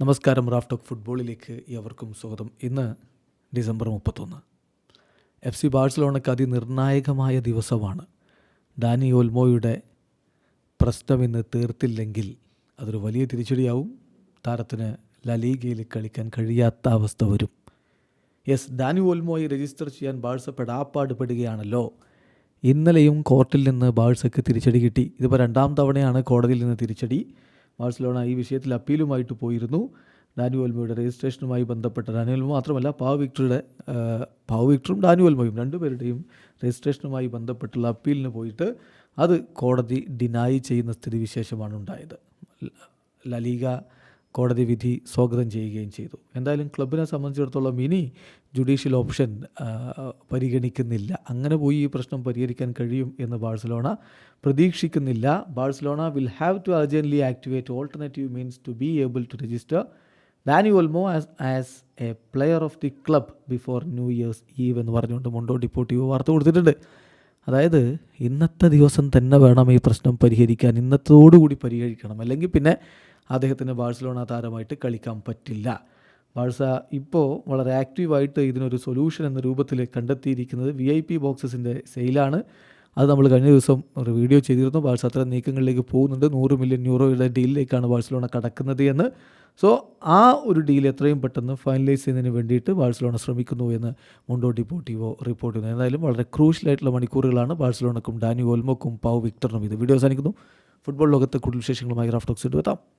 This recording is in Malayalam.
നമസ്കാരം റാഫ് ടോക്ക് ഫുട്ബോളിലേക്ക് എവർക്കും സ്വാഗതം. ഇന്ന് ഡിസംബർ മുപ്പത്തൊന്ന്. എഫ് സി ബാഴ്സലോണയ്ക്ക് അതിനിർണായകമായ ദിവസമാണ്. ഡാനി ഓൽമോയുടെ പ്രശ്നം ഇന്ന് തീർത്തില്ലെങ്കിൽ അതൊരു വലിയ തിരിച്ചടിയാവും. താരത്തിന് ലലീഗയിൽ കളിക്കാൻ കഴിയാത്ത അവസ്ഥ വരും. യെസ് ഡാനി ഓൽമോയെ രജിസ്റ്റർ ചെയ്യാൻ ബാഴ്സ പെടാപ്പാട് പെടുകയാണല്ലോ ഇന്നലെയും കോർട്ടിൽ നിന്ന് ബാഴ്സയ്ക്ക് തിരിച്ചടി കിട്ടി. ഇതിപ്പോൾ രണ്ടാം തവണയാണ് കോടതിയിൽ നിന്ന് തിരിച്ചടി. ബാഴ്സലോണ ഈ വിഷയത്തിൽ അപ്പീലുമായിട്ട് പോയിരുന്നു. ഡാനുവൽമയുടെ രജിസ്ട്രേഷനുമായി ബന്ധപ്പെട്ട ഡാനുവൽമ മാത്രമല്ല പാവ് വിക്ടറുടെ പാവ് വിക്ടറും ഡാനുവൽമയും രണ്ടുപേരുടെയും രജിസ്ട്രേഷനുമായി ബന്ധപ്പെട്ടുള്ള അപ്പീലിന് പോയിട്ട് അത് കോടതി ഡിനായി ചെയ്യുന്ന സ്ഥിതിവിശേഷമാണ് ഉണ്ടായത്. ലലീഗ കോടതി വിധി സ്വാഗതം ചെയ്യുകയും ചെയ്തു. എന്തായാലും ക്ലബിനെ സംബന്ധിച്ചിടത്തോളം ഇനി ജുഡീഷ്യൽ ഓപ്ഷൻ പരിഗണിക്കുന്നില്ല. അങ്ങനെ പോയി ഈ പ്രശ്നം പരിഹരിക്കാൻ കഴിയും എന്ന് ബാഴ്സലോണ പ്രതീക്ഷിക്കുന്നില്ല. Barcelona will have to urgently activate alternative means to be able to register Dani Olmo as as a player of the club before new year's eve എന്ന് പറഞ്ഞുകൊണ്ട് മൊണ്ടോ ഡിപ്പോട്ടിയോ വാർത്ത കൊടുത്തിട്ടുണ്ട്. അതായത് ഇന്നത്തെ ദിവസം തന്നെ വേണം ഈ പ്രശ്നം പരിഹരിക്കാൻ. ഇന്നത്തോടുകൂടി പരിഹരിക്കണം. അല്ലെങ്കിൽ പിന്നെ അദ്ദേഹത്തിന് ബാഴ്സലോണ താരമായിട്ട് കളിക്കാൻ പറ്റില്ല. ബാഴ്സ ഇപ്പോൾ വളരെ ആക്റ്റീവായിട്ട് ഇതിനൊരു സൊല്യൂഷൻ എന്ന രൂപത്തിൽ കണ്ടെത്തിയിരിക്കുന്നത് വി ഐ പി ബോക്സസിന്റെ സെയിലാണ്. അത് നമ്മൾ കഴിഞ്ഞ ദിവസം ഒരു വീഡിയോ ചെയ്തിരുന്നു. ബാഴ്സ അത്തരം നീക്കങ്ങളിലേക്ക് പോകുന്നുണ്ട്. നൂറ് മില്യൺ യൂറോയുടെ ഡീലിലേക്കാണ് ബാഴ്സലോണ കടക്കുന്നത് എന്ന്. സോ ആ ഒരു ഡീൽ എത്രയും പെട്ടെന്ന് ഫൈനലൈസ് ചെയ്യുന്നതിന് വേണ്ടിയിട്ട് ബാഴ്സലോണ ശ്രമിക്കുന്നു എന്ന് മുണ്ടോ ഡിപ്പോട്ടിവോ റിപ്പോർട്ട് ചെയ്യുന്നു. എന്തായാലും വളരെ ക്രൂഷ്യലായിട്ടുള്ള മണിക്കൂറുകളാണ് ബാഴ്സലോണക്കും ഡാനി ഓൽമോക്കും പാവ് വിക്ടറിനും ഇത്. വീഡിയോ അവസാനിക്കുന്നു. ഫുട്ബോൾ ലോകത്തെ കൂടുതൽ വിശേഷങ്ങളുമായി റാഫ്റ്റോക്സ് എത്താം.